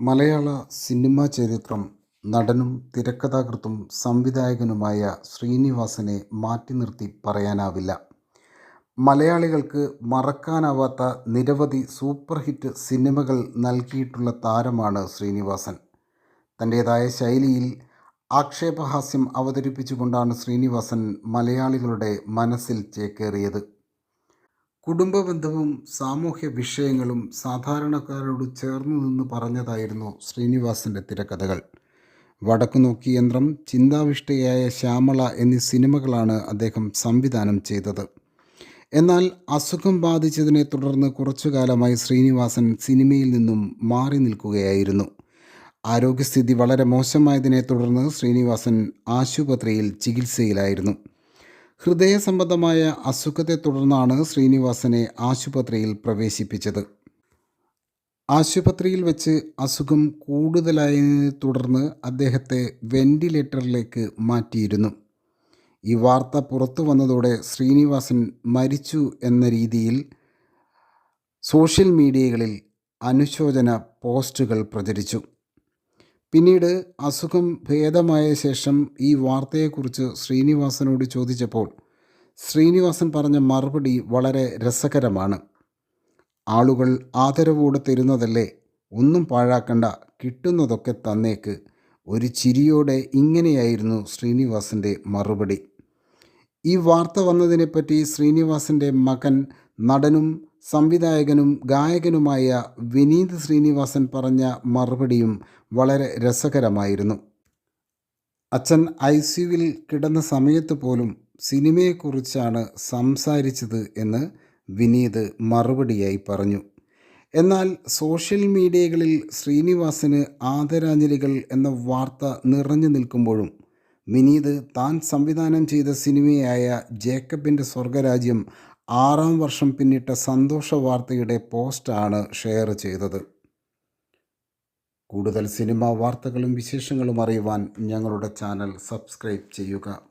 മലയാള cinema ചരിത്രം നടനും തിരക്കഥാകൃത്തും സംവിധായകനുമായ ശ്രീനിവാസനെ മാറ്റി നിർത്തി പറയാനാവില്ല. മലയാളികൾക്ക് മറക്കാനാവാത്ത നിരവധി സൂപ്പർ ഹിറ്റ് സിനിമകൾ നൽകിയിട്ടുള്ള താരമാണ് ശ്രീനിവാസൻ. തന്റേതായ ശൈലിയിൽ ആക്ഷേപഹാസ്യം അവതരിപ്പിച്ചുകൊണ്ടാണ് ശ്രീനിവാസൻ മലയാളികളുടെ മനസ്സിൽ ചേക്കേറിയത്. കുടുംബബന്ധവും സാമൂഹ്യ വിഷയങ്ങളും സാധാരണക്കാരോട് ചേർന്നു നിന്ന് പറഞ്ഞതായിരുന്നു ശ്രീനിവാസന്റെ തിരക്കഥകൾ. വടക്കുനോക്കി യന്ത്രം ചിന്താവിഷ്ടയായ ശ്യാമള എന്നീ സിനിമകളാണ് അദ്ദേഹം സംവിധാനം ചെയ്തത്. എന്നാൽ അസുഖം ബാധിച്ചതിനെ തുടർന്ന് കുറച്ചു കാലമായി ശ്രീനിവാസൻ സിനിമയിൽ നിന്നും മാറി നിൽക്കുകയായിരുന്നു. ആരോഗ്യസ്ഥിതി വളരെ മോശമായതിനെ തുടർന്ന് ശ്രീനിവാസൻ ആശുപത്രിയിൽ ചികിത്സയിലായിരുന്നു. ഹൃദയ സംബന്ധമായ അസുഖത്തെ തുടർന്നാണ് ശ്രീനിവാസനെ ആശുപത്രിയിൽ പ്രവേശിപ്പിച്ചത്. ആശുപത്രിയിൽ വെച്ച് അസുഖം കൂടുതലായതിനെ തുടർന്ന് അദ്ദേഹത്തെ വെന്റിലേറ്ററിലേക്ക് മാറ്റിയിരുന്നു. ഈ വാർത്ത പുറത്തു വന്നതോടെ ശ്രീനിവാസൻ മരിച്ചു എന്ന രീതിയിൽ സോഷ്യൽ മീഡിയകളിൽ അനുശോചന പോസ്റ്റുകൾ പ്രചരിച്ചു. പിന്നീട് അസുഖം ഭേദമായ ശേഷം ഈ വാർത്തയെക്കുറിച്ച് ശ്രീനിവാസനോട് ചോദിച്ചപ്പോൾ ശ്രീനിവാസൻ പറഞ്ഞ മറുപടി വളരെ രസകരമാണ്. ആളുകൾ ആദരവോടെ തരുന്നതല്ലേ? ഒന്നും പാഴാക്കണ്ട കിട്ടുന്നതൊക്കെ തന്നേക്ക്. ഒരു ചിരിയോടെ ഇങ്ങനെയായിരുന്നു ശ്രീനിവാസന്റെ മറുപടി. ഈ വാർത്ത വന്നതിനെപ്പറ്റി ശ്രീനിവാസന്റെ മകൻ നടനും സംവിധായകനും ഗായകനുമായ വിനീത് ശ്രീനിവാസൻ പറഞ്ഞ മറുപടിയും വളരെ രസകരമായിരുന്നു. അച്ഛൻ ഐ സിയുവിൽ കിടന്ന സമയത്ത് പോലും സിനിമയെക്കുറിച്ചാണ് സംസാരിച്ചത് എന്ന് വിനീത് മറുപടിയായി പറഞ്ഞു. എന്നാൽ സോഷ്യൽ മീഡിയകളിൽ ശ്രീനിവാസന് ആദരാഞ്ജലികൾ എന്ന വാർത്ത നിറഞ്ഞു നിൽക്കുമ്പോഴും വിനീത് താൻ സംവിധാനം ചെയ്ത സിനിമയായ ജേക്കബിന്റെ സ്വർഗരാജ്യം ആറാം വർഷം പിന്നിട്ട സന്തോഷ വാർത്തയുടെ പോസ്റ്റാണ് ഷെയർ ചെയ്തത്. കൂടുതൽ സിനിമാ വാർത്തകളും വിശേഷങ്ങളും അറിയുവാൻ ഞങ്ങളുടെ ചാനൽ സബ്സ്ക്രൈബ് ചെയ്യുക.